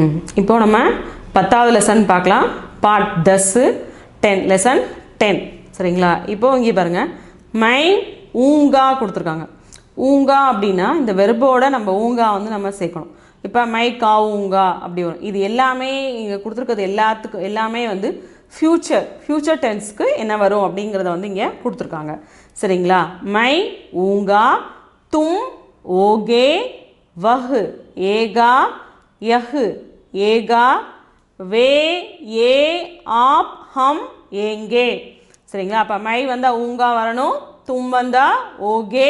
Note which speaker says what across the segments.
Speaker 1: ம். இப்போ நம்ம பத்தாவது லெசன் பார்க்கலாம். பார்ட் தஸ்ஸு டென் லெசன் டென் சரிங்களா? இப்போ இங்கே பாருங்கள் மை ஊங்கா கொடுத்துருக்காங்க. ஊங்கா அப்படின்னா இந்த வெறுப்போட நம்ம ஊங்கா வந்து நம்ம சேர்க்கணும். இப்போ மை கா ஊங்கா அப்படி வரும். இது எல்லாமே இங்கே கொடுத்துருக்கிறது எல்லாத்துக்கும் எல்லாமே வந்து ஃப்யூச்சர் ஃப்யூச்சர் டென்ஸ்க்கு என்ன வரும் அப்படிங்கிறத வந்து இங்கே கொடுத்துருக்காங்க. சரிங்களா? மை ஊங்கா தும் ஓகே வஹ் ஏகா யஹ் ஏகா வே ஏ ஆப் ஹம் ஏங்கே. சரிங்களா? அப்போ மை வந்தால் ஊங்கா வரணும் தும் வந்தா ஓகே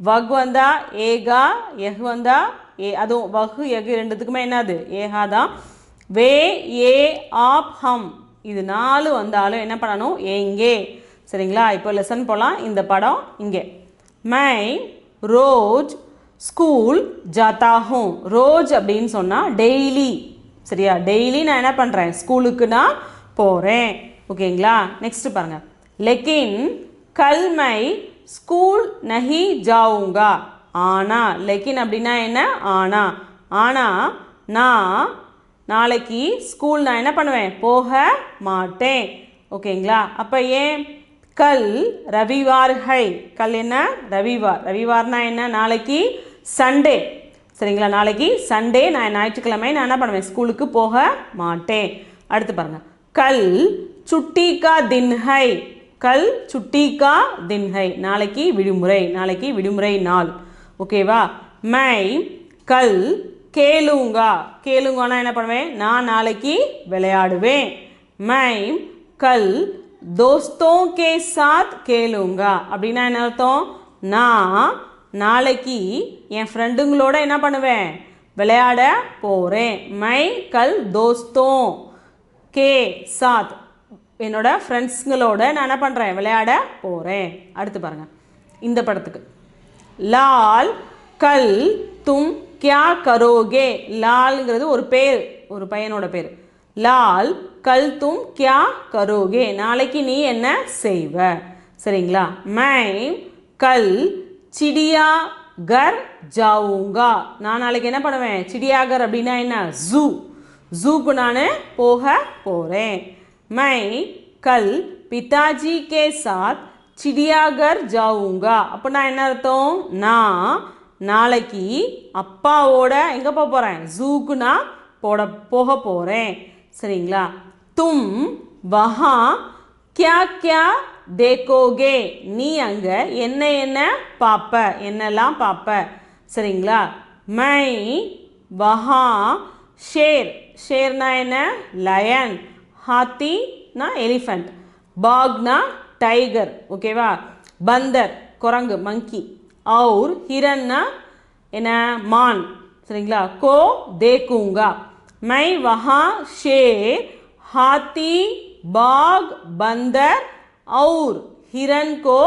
Speaker 1: வக் வந்தா ஏகா எஹ் வந்தா ஏ. அதுவும் வகு எஹ் ரெண்டுத்துக்குமே என்னது? ஏகா தான். வே ஏ ஆப் ஹம். இது நாலு வந்தாலும் என்ன பண்ணணும்? ஏங்கே. சரிங்களா? இப்போ லெசன் போகலாம் இந்த படம் இங்கே. My ரோஜ் school ஜாத்தாகும். ரோஜ் அப்படின்னு சொன்னால் டெய்லி. சரியா? டெய்லி நான் என்ன பண்ணுறேன் ஸ்கூலுக்கு நான் போகிறேன் ஓகேங்களா? நெக்ஸ்ட் பாருங்கள் லெக்கின் கல்மை ஸ்கூல் நஹி ஜாவுங்கா. ஆனா லெக்கின் அப்படின்னா என்ன? ஆனா. ஆனா நான் நாளைக்கு ஸ்கூல் நான் என்ன பண்ணுவேன்? போக மாட்டேன். ஓகேங்களா? அப்போ ஏன்? கல் ரவிவார் ஹை கல் என்ன? ரவிவார். ரவிவார்னா என்ன? நாளைக்கு சண்டே சரிங்களா? நாளைக்கு சண்டே நான் ஞாயிற்றுக்கிழமை நான் என்ன பண்ணுவேன்? ஸ்கூலுக்கு போக மாட்டேன். அடுத்து பாருங்கள் கல் சுட்டி கா கல் சுட்டி கா தின் ஹை நாளைக்கு விடுமுறை. நாளைக்கு விடுமுறை நாள். ஓகேவா மை கல் கேளுங்கா. கேளுங்கானா என்ன பண்ணுவேன்? நான் நாளைக்கு விளையாடுவேன். மை கல் தோஸ்தோ கே சாத் கேளுங்கா. அப்படின்னா என்ன அர்த்தம்? நான் நாளைக்கு என் ஃப்ரெண்டுங்களோட என்ன பண்ணுவேன்? விளையாட போகிறேன் மை கல் தோஸ்தோ. கே. சாத். என்னோட ஃப்ரெண்ட்ஸுங்களோட நான் என்ன பண்ணுறேன் விளையாட போகிறேன் அடுத்து பாருங்கள் இந்த படத்துக்கு. லால் கல் தும் கியா கரோகே? லால்ங்கிறது ஒரு பேர் ஒரு பையனோட பேர். லால் கல் தும் கியா கரோகே? நாளைக்கு நீ என்ன செய்வ? சரிங்களா? மை கல் சிடியா கர் ஜாவுங்கா. நான் நாளைக்கு என்ன பண்ணுவேன்? சிடியாகர் அப்படின்னா என்ன? ஜூ. ஜூக்கு நான் போக போகிறேன் மை கல் பிதாஜி கே சாத் சிடியாகர் ஜாவுங்கா. அப்போ நான் என்ன அர்த்தம்? நான் நாளைக்கு அப்பாவோட எங்கே போக போகிறேன் ஜூக்கு நான் போட போக போகிறேன் சரிங்களா? தும் வஹா கியா கியா தேக்கோகே நீ அங்கே என்ன என்ன பார்ப்ப என்னெல்லாம் பார்ப்ப சரிங்களா? மை வஹா ஷேர். ஷேர்னா என்ன? லயன். ஹாத்தினா எலிஃபண்ட் பாக்னா டைகர். ஓகேவா? பந்தர் குரங்கு மங்கி. அவுர் ஹிரன்னா என்ன? மான். சரிங்களா? கோ தேக்குங்கா மை வஹா ஷேர். ஹாத்தி பாக் பந்தர் और हिरन को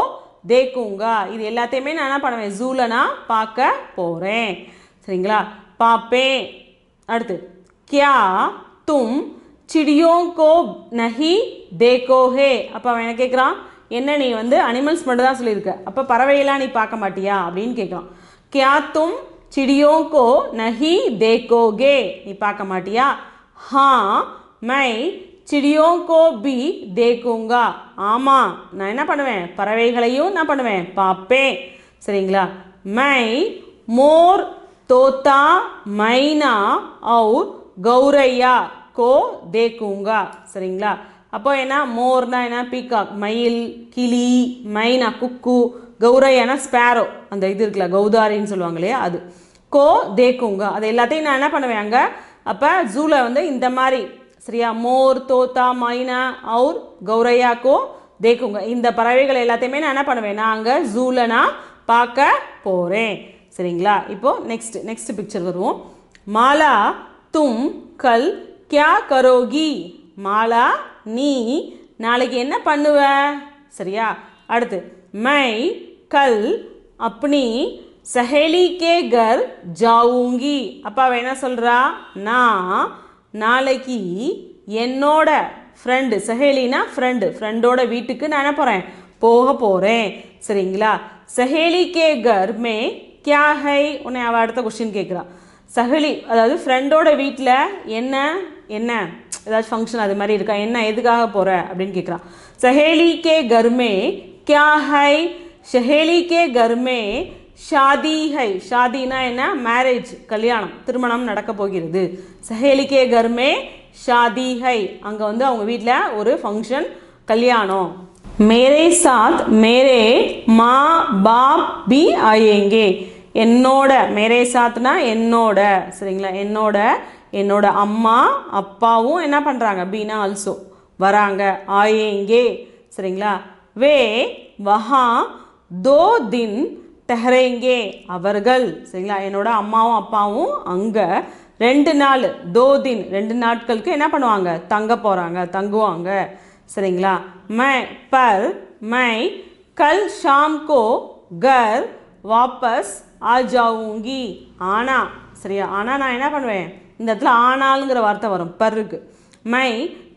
Speaker 1: தேக்குங்கா இது எல்லாத்தையுமே நான் என்ன பண்ணுவேன் ஜூவில் நான் பார்க்க போகிறேன் சரிங்களா பார்ப்பேன் அடுத்து கியா தும் சிடியோ கோ நஹி தேக்கோ ஹே அப்போ அவன் என்ன கேட்குறான் என்ன நீ வந்து அனிமல்ஸ் மட்டும் தான் சொல்லியிருக்க அப்போ பறவையெல்லாம் நீ பார்க்க மாட்டியா அப்படின்னு கேட்குறான் கியா தும் சிடியோ கோ நஹி தேக்கோகே நீ பார்க்க மாட்டியா ஹா மை சிடியோ கோ பி தேக்குங்கா. ஆமாம் நான் என்ன பண்ணுவேன்? பறவைகளையும் நான் பண்ணுவேன். பார்ப்பேன் சரிங்களா? மை மோர் தோத்தா மைனா அவுர் கௌரையா. கோ தேக்குங்கா. சரிங்களா? அப்போ என்ன? மோர்னா என்ன? பீகாக். மயில் கிளி மைனா குக்கு. கௌரையானா ஸ்பேரோ. அந்த இது இருக்குல்ல கௌதாரின்னு சொல்லுவாங்க இல்லையா? அது. கோ தேக்குங்க. அது எல்லாத்தையும் நான் என்ன பண்ணுவேன் அங்கே? அப்போ ஜூவில் வந்து இந்த மாதிரி சரியா மோர் தோத்தா மைனா அவுர் கௌரையாக்கோ தேக்குங்க. இந்த பறவைகள் எல்லாத்தையுமே நான் என்ன பண்ணுவேன்? நான் அங்கே ஜூவில் நான் பார்க்க போகிறேன் சரிங்களா? இப்போது நெக்ஸ்ட் நெக்ஸ்ட் பிக்சர் வருவோம். மாலா தும் கல் கியா கரோகி? மாலா நீ நாளைக்கு என்ன பண்ணுவ? சரியா? அடுத்து மை கல் அப்னி சஹேலி கே கர் ஜாவுங்கி. அப்பாவை என்ன சொல்கிறா நான் நாளைக்கு என்னோட ஃப்ரெண்டு சஹேலினா ஃப்ரெண்டு ஃப்ரெண்டோட வீட்டுக்கு நான் போகிறேன் போக போகிறேன் சரிங்களா? சஹேலி கே கர் மே கியா ஹை? உன்னை அவள் அடுத்த கொஸ்டின் கேட்குறா சஹலி அதாவது ஃப்ரெண்டோட வீட்டில் என்ன என்ன? ஏதாச்சும் ஃபங்க்ஷன் அது மாதிரி இருக்கா? என்ன எதுக்காக போகிற அப்படின்னு கேட்குறான் சஹேலி கே கர்மே கியா ஹை? சஹேலி கே கர்மே ஷாதி ஹை ஷாதினா என்ன? மேரேஜ் கல்யாணம் திருமணம் நடக்க போகிறது. சஹேலி கர்மே ஷாதி ஹை அங்கே வந்து அவங்க வீட்டில் ஒரு ஃபங்க்ஷன் கல்யாணம். மேரே சாத் மேரே மா பாப் பி ஆயேங்கே. என்னோட மேரே சாத்னா என்னோட. சரிங்களா? என்னோட என்னோட அம்மா அப்பாவும் என்ன பண்ணுறாங்க பீனா ஆல்சோ வராங்க. ஆயேங்கே. சரிங்களா? வே வஹா தோ தின் தெஹரேங்கே. அவர்கள் சரிங்களா என்னோட அம்மாவும் அப்பாவும் அங்கே ரெண்டு நாள் தோ தின் ரெண்டு நாட்களுக்கு என்ன பண்ணுவாங்க? தங்க போகிறாங்க தங்குவாங்க சரிங்களா? மை பர் மை கல் ஷாம் கோ கர் வாபஸ் ஆ ஜாவுங்கி ஆனா சரியா ஆனால் நான் என்ன பண்ணுவேன்? இந்த இடத்துல ஆனாலுங்கிற வார்த்தை வரும் பருக்கு மை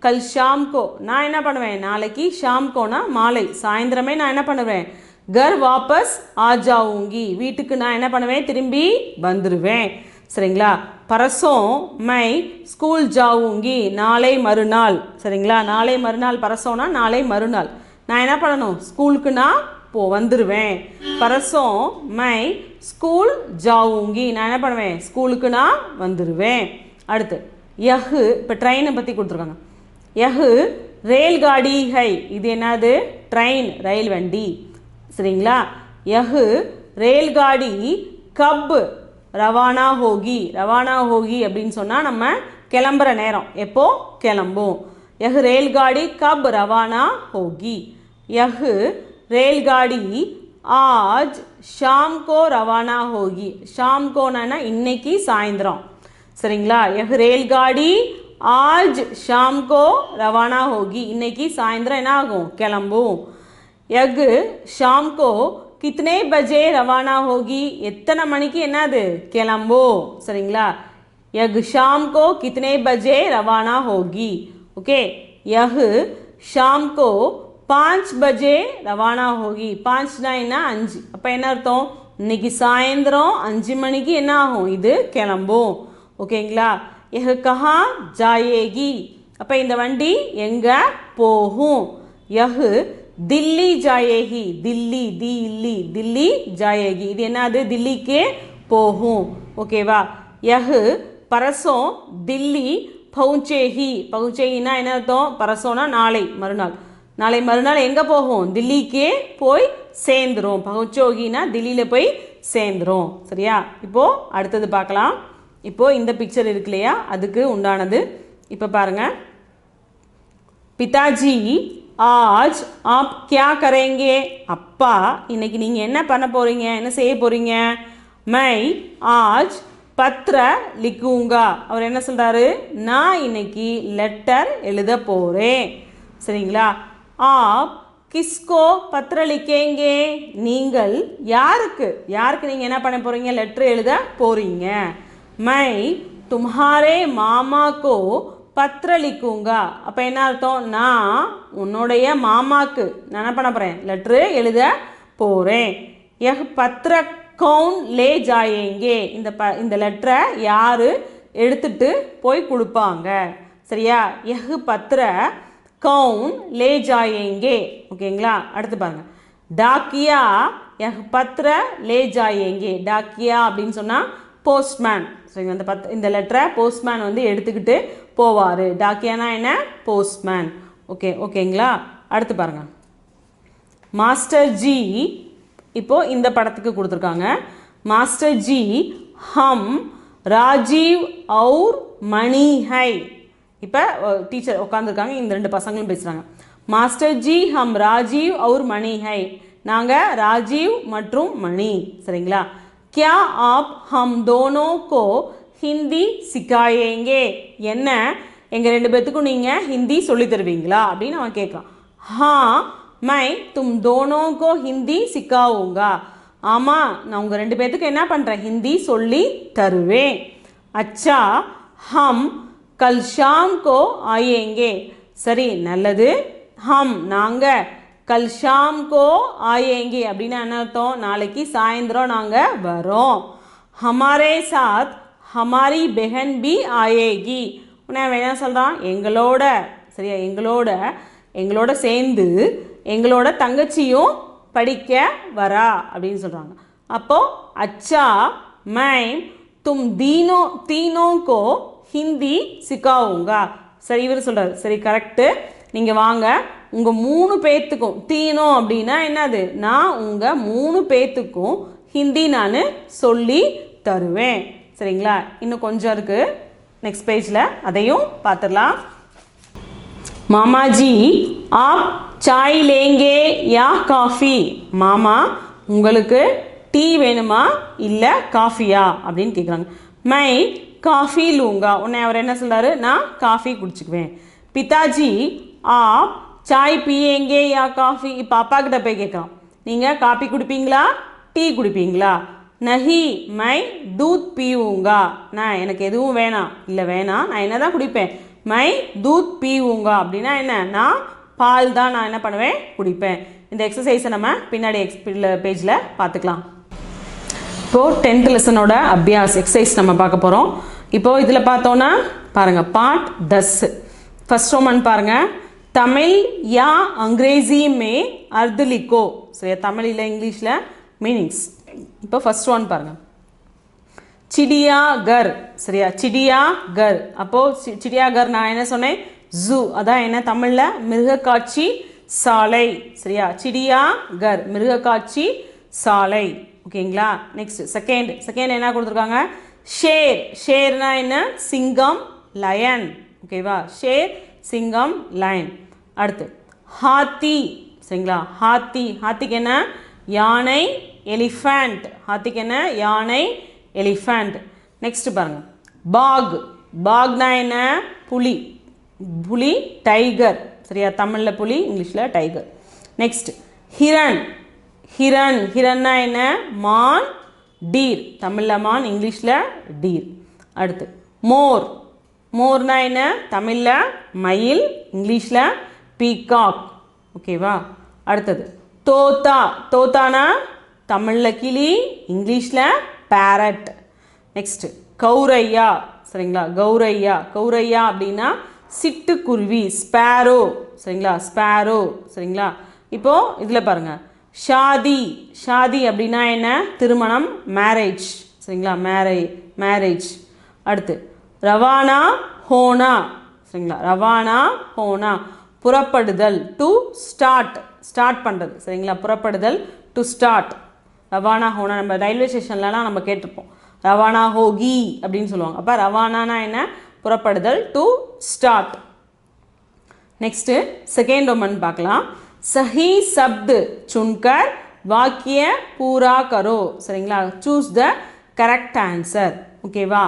Speaker 1: கல் ஷாம்கோ நான் என்ன பண்ணுவேன்? நாளைக்கு ஷாம்கோனா மாலை சாயந்தரமே நான் என்ன பண்ணுவேன்? கர் வாபஸ் ஆஜாவுங்கி வீட்டுக்கு நான் என்ன பண்ணுவேன்? திரும்பி வந்துடுவேன் சரிங்களா? பரசோம் மை ஸ்கூல் ஜாவுங்கி நாளை மறுநாள். சரிங்களா? நாளை மறுநாள் பரசோனா நாளை மறுநாள். நான் என்ன பண்ணணும்? ஸ்கூலுக்கு நான் போ வந்துடுவேன் பரசோம் மை ஸ்கூல் ஜாவுங்கி நான் என்ன பண்ணுவேன்? ஸ்கூலுக்கு நான் வந்துடுவேன் அடுத்து யஹு இப்போ ட்ரெயினை பற்றி கொடுத்துருக்காங்க. யஹு ரயில் காடி ஹை இது என்னது? ட்ரெயின் ரயில் வண்டி சரிங்களா? யஹு ரேல்காடி கப் ரவானா ஹோகி. ரவானா ஹோகி அப்படின்னு சொன்னால் நம்ம கிளம்புற நேரம். எப்போ? கிளம்பும். யஹ் ரேல்காடி கப் ரவானா ஹோகி. யஹ் ரேல்காடி ஆஜ் ஷாம் கோ ரவானா ஹோகி. ஷாம் கோனா இன்னைக்கு சாயந்தரம். சரிங்களா? யஹ் ரேல்காடி ஆஜ் ஷாம் கோ ரவானா ஹோகி. இன்னைக்கு சாயந்தரம் என்ன ஆகும் கிளம்பும். யக் ஷாம்கோ கித்தனை பஜே ரவானா ஹோகி. எத்தனை மணிக்கு என்னது? கிளம்போ. சரிங்களா? யக் ஷாம்கோ கித்தனை பஜே ரவானா ஹோகி. ஓகே? யஹ் ஷாம்கோ பாஞ்ச் பஜே ரவானா ஹோகி. பாஞ்ச்னா என்ன? அஞ்சு. அப்போ என்ன அர்த்தம்? இன்னைக்கு சாயந்தரம் அஞ்சு மணிக்கு என்ன ஆகும்? இது கிளம்பும் ஓகேங்களா? எஹ் கஹா ஜாயேகி. அப்போ இந்த வண்டி எங்கே போகும்? யஹு தில்லி ஜாயேகி தில்லி தில்லி தில்லி ஜாயேகி இது என்னது? தில்லிக்கே போகும். ஓகேவா யஹ் பரசோம் தில்லி பவுச்சேஹி பவுச்சேஹினா என்ன அர்த்தம்? பரசோனா நாளை மறுநாள். நாளை மறுநாள் எங்கே போகும்? தில்லிக்கே போய் சேர்ந்துரும். பகுச்சோகினா தில்லியில் போய் சேர்ந்துரும். சரியா? இப்போது அடுத்தது பார்க்கலாம். இப்போது இந்த பிக்சர் இருக்கு இல்லையா? அதுக்கு உண்டானது. இப்போ பாருங்கள் பிதாஜி ஆஜ் ஆப் கியா கரேங்கே அப்பா இன்னைக்கு நீங்கள் என்ன பண்ண போகிறீங்க என்ன செய்ய போகிறீங்க மை ஆஜ் பத்ர லிக்குங்கா அவர் என்ன சொல்கிறாரு நான் இன்னைக்கு லெட்டர் எழுத போகிறேன் சரிங்களா? ஆப் கிஸ்கோ பத்திர லிக்கேங்கே நீங்கள் யாருக்கு? யாருக்கு நீங்கள் என்ன பண்ண போகிறீங்க லெட்ரு எழுத போகிறீங்க மை தும்ஹாரே மாமாக்கோ கோ பத்ரலிக்குங்கா அப்போ என்ன அர்த்தம்? நான் உன்னுடைய மாமாக்கு நான் என்ன பண்ண போகிறேன் லெட்ரு எழுத போகிறேன் எஹ் பத்திர கவுன் லே ஜாயேங்கே. இந்த ப இந்த லெட்டரை யார் எடுத்துட்டு போய் கொடுப்பாங்க? சரியா? எஹ் பத்திர கவுன் லே ஜாயேங்கே. ஓகேங்களா? அடுத்து பாருங்க. டாக்கியா எஹ் பத்திர லே ஜாயேங்கே. டாக்கியா அப்படின்னு சொன்னால் போஸ்ட்மேன் சரிங்க அந்த பத் இந்த லெட்டரை போஸ்ட்மேன் வந்து எடுத்துக்கிட்டு போவார். டாக்கியானா என்ன? போஸ்ட்மேன். ஓகே ஓகேங்களா? அடுத்து பாருங்க. மாஸ்டர் ஜி இப்போ இந்த படத்துக்கு கொடுத்துருக்காங்க. மாஸ்டர் ஜி ஹம் ராஜீவ் அவுர் மணி ஹை. இப்போ டீச்சர் உட்காந்துருக்காங்க இந்த ரெண்டு பசங்களும் பேசுகிறாங்க மாஸ்டர் ஜி ஹம் ராஜீவ் அவுர் மணி ஹை. நாங்கள் ராஜீவ் மற்றும் மணி. சரிங்களா? கியா ஆப் ஹம் தோனோ கோ ஹிந்தி சிக்காயேங்கே. என்ன? எங்கள் ரெண்டு பேர்த்துக்கும் நீங்கள் ஹிந்தி சொல்லி தருவீங்களா? அப்படின்னு அவன் கேட்குறான். ஹா மை தும் தோனோ கோ ஹிந்தி சிக்காவுங்கா. ஆமாம் நான் உங்கள் ரெண்டு பேர்த்துக்கு என்ன பண்ணுறேன் ஹிந்தி சொல்லி தருவேன். அச்சா ஹம் கல் ஷாம் கோ ஆயேங்கே. சரி நல்லது. ஹம் நாங்கள் கல் ஷாம் கோ ஆயேங்கே. அப்படின்னு என்ன அர்த்தம்? நாளைக்கு சாயந்தரம் நாங்கள் வரோம். ஹமாரே சாத் ஹமாரி பெஹன் பி ஆயேகி. உன்னை அவன் என்ன சொல்கிறான் எங்களோட சரியா எங்களோட எங்களோட சேர்ந்து எங்களோட தங்கச்சியும் படிக்க வரா அப்படின்னு சொல்கிறாங்க அப்போது அச்சா மைம் தும் தீனோ தீனோங்கோ ஹிந்தி சிக்காவுங்க சரி இவர் சொல்கிறார் சரி கரெக்டு நீங்கள் வாங்க. உங்கள் மூணு பேர்த்துக்கும் தீனோ அப்படின்னா என்னது? நான் உங்கள் மூணு பேர்த்துக்கும் ஹிந்தி நான் சொல்லி தருவேன். சரிங்களா? இன்னும் கொஞ்சம் இருக்கு. நெக்ஸ்ட் பேஜில் அதையும் பார்த்துடலாம் மாமாஜி ஆப் சாய் லேங்கே யா காஃபி? மாமா உங்களுக்கு டீ வேணுமா? இல்லை காஃபியா? அப்படின்னு கேட்குறாங்க மை காஃபி லூங்கா. உன்னை அவர் என்ன சொல்கிறாரு நான் காஃபி குடிச்சுக்குவேன். பிதாஜி ஆப் சாய் பியேங்கே யா காஃபி? இப்போ அப்பா கிட்ட போய் கேட்குறோம் நீங்கள் காஃபி குடிப்பீங்களா? டீ குடிப்பீங்களா? நஹி மை தூத் பீவுங்கா. நான் எனக்கு எதுவும் வேணாம். இல்லை வேணாம். நான் என்ன தான் குடிப்பேன்? மை தூத் பீவுங்கா. அப்படின்னா என்ன? நான் பால் தான் நான் என்ன பண்ணுவேன்? குடிப்பேன். இந்த எக்ஸசைஸை நம்ம பின்னாடி எக்ஸ் பேஜில் பார்த்துக்கலாம். இப்போது டென்த் லெசனோட அபியாஸ் எக்ஸசைஸ் நம்ம பார்க்க போகிறோம் இப்போது இதில் பார்த்தோன்னா பாருங்கள் பாட் தஸ் ஃபர்ஸ்ட் ரோமன் பாருங்கள் தமிழ் யா அங்கிரேசி மே அர்தலிக்கோ. சரியா? தமிழ் இல்லை இங்கிலீஷில் மீனிங்ஸ் இப்போ ஃபஸ்ட் ஒன் பாருங்கள் சிடியா கர் சரியா? சிடியா கர் அப்போது சி சிடியா கர் நான் என்ன சொன்னேன்? ஜூ அதான் என்ன? தமிழில்? மிருகக்காட்சி சாலை. சரியா? சிடியா கர் மிருகக்காட்சி சாலை. ஓகேங்களா? நெக்ஸ்ட் செகண்ட் செகண்ட் என்ன கொடுத்துருக்காங்க? ஷேர் ஷேர்னா என்ன? சிங்கம் லயன் ஓகேவா? ஷேர் சிங்கம் லயன் அடுத்து ஹாத்தி. சரிங்களா? ஹாத்தி. ஹாத்திக்கு என்ன? யானை எலிஃபண்ட். ஹாத்திக்கு என்ன? யானை எலிஃபண்ட். நெக்ஸ்ட் பாருங்க. பாக். பாக்னா என்ன? புலி. புலி டைகர். சரியா? தமிழில் புலி இங்கிலீஷில் டைகர். நெக்ஸ்ட் ஹிரண் ஹிரண் ஹிரன்னா என்ன? மான் டீர். தமிழில் மான் இங்கிலீஷில் டீர். அடுத்து மோர். மோர்னா என்ன? தமிழில் மயில் இங்கிலீஷில் பீகாக். ஓகேவா அடுத்தது தோத்தா. தோத்தானா? தமிழில் கிளி இங்கிலீஷில் பேரட் நெக்ஸ்ட்டு கௌரையா. சரிங்களா? கௌரையா. கௌரையா அப்படின்னா சிட்டுக்குருவி ஸ்பேரோ சரிங்களா? ஸ்பேரோ சரிங்களா? இப்போது இதில் பாருங்கள் ஷாதி. ஷாதி அப்படின்னா என்ன? திருமணம் மேரேஜ் சரிங்களா? மேரே மேரேஜ் அடுத்து ரவானா ஹோனா. சரிங்களா? ரவானா ஹோனா. புறப்படுதல் டு ஸ்டார்ட் ஸ்டார்ட் பண்ணுறது சரிங்களா? புறப்படுதல் டு ஸ்டார்ட் ரவானா ஹோனா நம்ம ரயில்வே ஸ்டேஷன்லலாம் நம்ம கேட்டிருப்போம். ரவானா ஹோகி அப்படின்னு சொல்லுவாங்க. அப்போ ரவானானா என்ன? புறப்படுதல் to start next second Oman பார்க்கலாம். சஹி சப்து சுன்கர் வாக்கிய பூரா கரோ. சரிங்களா? சூஸ் த கரெக்ட் ஆன்சர் ஓகேவா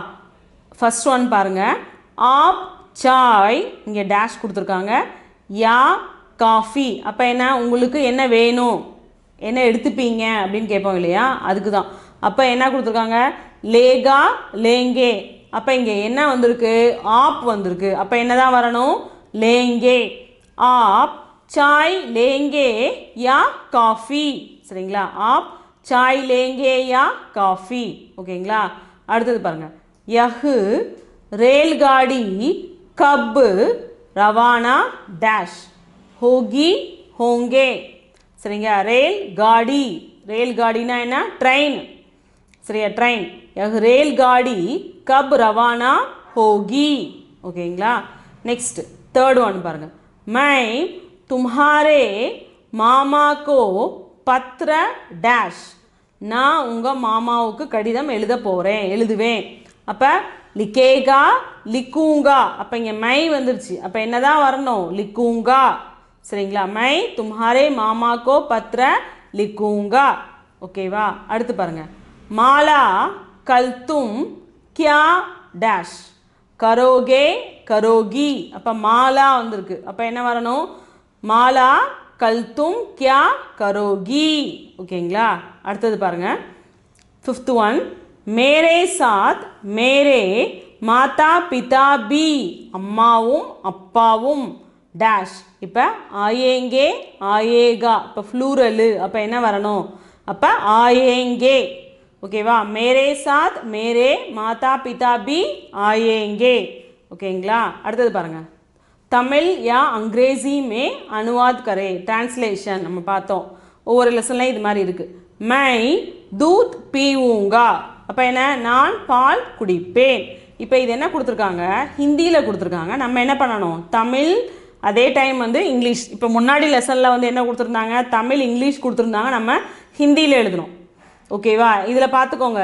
Speaker 1: ஃபர்ஸ்ட் ஒன் பாருங்கள் ஆப் சாய் இங்கே டேஷ் கொடுத்துருக்காங்க. யா காஃபி. அப்போ என்ன? உங்களுக்கு என்ன வேணும்? என்ன எடுத்துப்பீங்க அப்படின்னு கேட்போம் இல்லையா? அதுக்கு தான் அப்போ என்ன கொடுத்துருக்காங்க? லேகா லேங்கே. அப்போ இங்கே என்ன வந்திருக்கு? ஆப் வந்திருக்கு. அப்போ என்ன தான் வரணும்? லேங்கே. ஆப் சாய் லேங்கே யா காஃபி. சரிங்களா? ஆப் சாய் லேங்கே யா காஃபி. ஓகேங்களா? அடுத்தது பாருங்கள் யஹு ரேல்காடி கப்பு ரவானா டேஷ். ஹோகி ஹோங்கே. சரிங்க ரயில் காடி ரயில் காடினா என்ன? ட்ரெயின் சரியா? ட்ரெயின் ரயில் காடி கப் ரவானா ஹோகி ஓகேங்களா? நெக்ஸ்ட் தேர்ட் ஒன் பாருங்க. மை தும்ஹாரே மாமாக்கோ பத்ர டேஷ் நான் உங்கள் மாமாவுக்கு கடிதம் எழுத போகிறேன் எழுதுவேன். அப்போ லிக்கேகா லிக்கூங்கா அப்போ இங்கே மை வந்துருச்சு. அப்போ என்ன தான் வரணும்? லிக்கூங்கா சரிங்களா? மை தும்ஹாரே மாமா கோ பத்ர லிக்கூங்கா ஓகேவா அடுத்து பாருங்க. மாலா கல் தும் கியா டேஷ். கரோகே கரோகி. அப்போ மாலா வந்திருக்கு. அப்போ என்ன வரணும்? மாலா கல் தும் கியா கரோகி. ஓகேங்களா அடுத்தது பாருங்க. ஃபிஃப்த் ஒன் மேரே சாத் மேரே மாதா பிதா பி. அம்மாவும் அப்பாவும். டேஷ் இப்போ ஆயேங்கே ஆயேகா. இப்போ ஃப்ளூரலு அப்போ என்ன வரணும்? அப்போ ஆயேங்கே. ஓகேவா மேரே சாத் மேரே மாதா பிதா பி ஆயேங்கே. ஓகேங்களா அடுத்தது பாருங்கள் தமிழ் யா அங்கிரேசி மே அனுவாத் கரே. டிரான்ஸ்லேஷன் நம்ம பார்த்தோம். ஒவ்வொரு லெசன்லையும் இது மாதிரி இருக்குது மை தூத் பீவுங்கா. அப்போ என்ன? நான் பால் குடிப்பேன். இப்போ இது என்ன கொடுத்துருக்காங்க? ஹிந்தியில் கொடுத்துருக்காங்க. நம்ம என்ன பண்ணணும்? தமிழ் அதே டைம் வந்து இங்கிலீஷ். இப்போ முன்னாடி லெசனில் வந்து என்ன கொடுத்துருந்தாங்க? தமிழ் இங்கிலீஷ் கொடுத்துருந்தாங்க. நம்ம ஹிந்தியில் எழுதணும். ஓகேவா இதில் பார்த்துக்கோங்க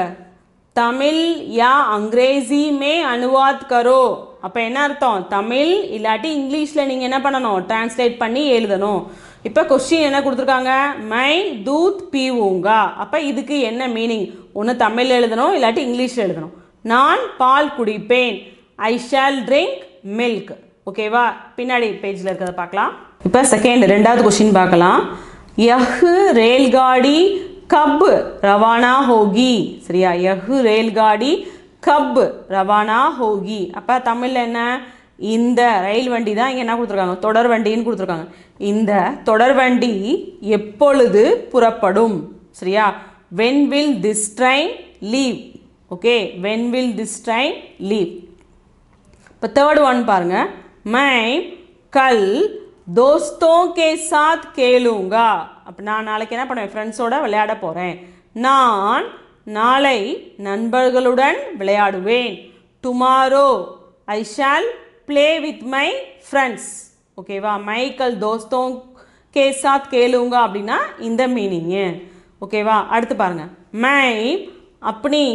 Speaker 1: தமிழ் யா அங்கிரேசி மே அனுவாத் கரோ. அப்போ என்ன அர்த்தம்? தமிழ் இல்லாட்டி இங்கிலீஷில் நீங்கள் என்ன பண்ணணும்? டிரான்ஸ்லேட் பண்ணி எழுதணும். இப்போ கொஸ்டின் என்ன கொடுத்துருக்காங்க? மை தூத் பீவுங்கா அப்போ இதுக்கு என்ன மீனிங் ஒன்று தமிழ் எழுதணும் இல்லாட்டி இங்கிலீஷில் எழுதணும். நான் பால் குடிப்பேன். ஐ ஷால் ட்ரிங்க் மில்க் ஓகேவா பின்னாடி பேஜில் இருக்கிறத பார்க்கலாம். இப்போ செகண்ட் ரெண்டாவது கொஷின் பார்க்கலாம். யஹ் ரேல்காடி கப் ரவானா ஹோகி. சரியா? யஹ் ரேல்காடி கப் ரவானா ஹோகி. அப்போ தமிழில் என்ன? இந்த ரயில் வண்டி தான் இங்கே என்ன கொடுத்துருக்காங்க? தொடர் வண்டின்னு கொடுத்துருக்காங்க. இந்த தொடர் வண்டி எப்பொழுது புறப்படும்? சரியா? When will this train leave okay when will this train leave இப்போ தேர்ட் ஒன் பாருங்கள் மை கல் தோஸ்தோ கே சாத் கேளுங்கா அப்போ நான் நாளைக்கு என்ன பண்ணுவேன் ஃப்ரெண்ட்ஸோட விளையாட போகிறேன் நான் நாளை நண்பர்களுடன் விளையாடுவேன் tomorrow I shall play with my friends ஓகேவா மை கல் தோஸ்தோ கே சாத் கேளுங்க அப்படின்னா இந்த மீனிங்கு ஓகேவா அடுத்து பாருங்க மை अपनी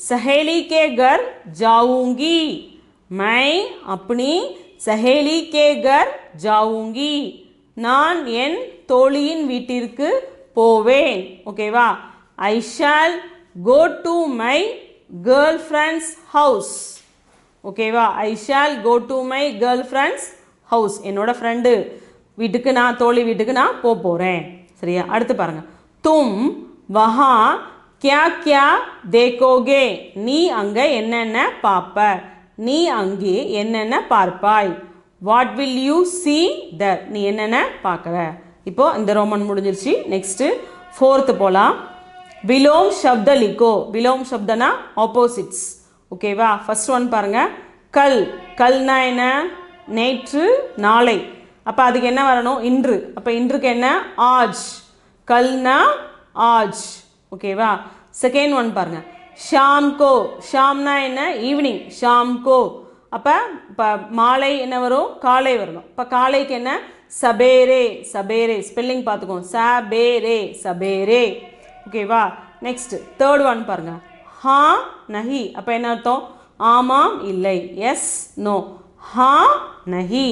Speaker 1: सहेली के घर जाऊंगी मैं अपनी சஹேலி கே கர் ஜாவுங்கி நான் என் தோழியின் வீட்டிற்கு போவேன். ஓகேவா I shall go to my girl friend's house ஓகேவா I shall go to my girl friend's house என்னோட ஃப்ரெண்டு வீட்டுக்கு நான் தோழி வீட்டுக்கு நான் போக போகிறேன் சரியா? அடுத்து பாருங்கள் தும் வஹா கியா கியா தேக்கோகே நீ அங்கே என்னென்ன பார்ப்ப நீ அங்கே என்னென்ன பார்ப்பாய்? What will you see there நீ என்னென்ன பார்க்குற இப்போ இந்த ரோமன் முடிஞ்சிருச்சு. நெக்ஸ்ட்டு ஃபோர்த்து போகலாம் விலோம் சப்த லிகோ விலோம் சப்தனா ஆப்போசிட்ஸ் ஓகேவா ஃபர்ஸ்ட் ஒன் பாருங்கள் கல். கல்னா என்ன? நேற்று நாளை. அப்போ அதுக்கு என்ன வரணும்? இன்று. அப்போ இன்றுக்கு என்ன? ஆஜ். கல்னா ஆஜ். ஓகேவா செகண்ட் ஒன் பாருங்கள் ஷாம் கோ ஷாம்னா என்ன? ஈவினிங் ஷாம் கோ அப்போ இப்போ மாலை என்ன வரும்? காலை வரணும். இப்போ காலைக்கு என்ன? சபேரே. சபேரே. ஸ்பெல்லிங் பார்த்துக்கோ சபேரே. சபேரே. ஓகேவா நெக்ஸ்ட் தேர்ட் ஒன் பாருங்க. ஹா நஹி. அப்போ என்ன அர்த்தம்? ஆமாம் இல்லை. எஸ் நோ ஹா நஹி.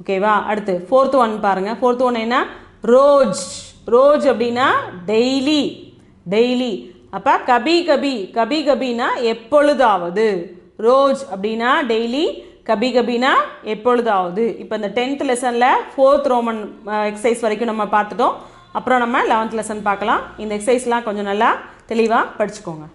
Speaker 1: ஓகேவா அடுத்து ஃபோர்த் ஒன் பாருங்க. ஃபோர்த் ஒன் என்ன? ரோஜ். ரோஜ் அப்படின்னா டெய்லி டெய்லி அப்போ கபி கபி கபி கபினா எப்பொழுதாவது? ரோஜ் அப்படின்னா டெய்லி கபி கபினா எப்பொழுதாவது? இப்போ இந்த டென்த் லெசனில் ஃபோர்த் ரோமன் எக்ஸசைஸ் வரைக்கும் நம்ம பார்த்துட்டோம். அப்புறம் நம்ம லெவன்த் லெசன் பார்க்கலாம். இந்த எக்ஸசைஸ்லாம் கொஞ்சம் நல்லா தெளிவாக படிச்சுக்கோங்க.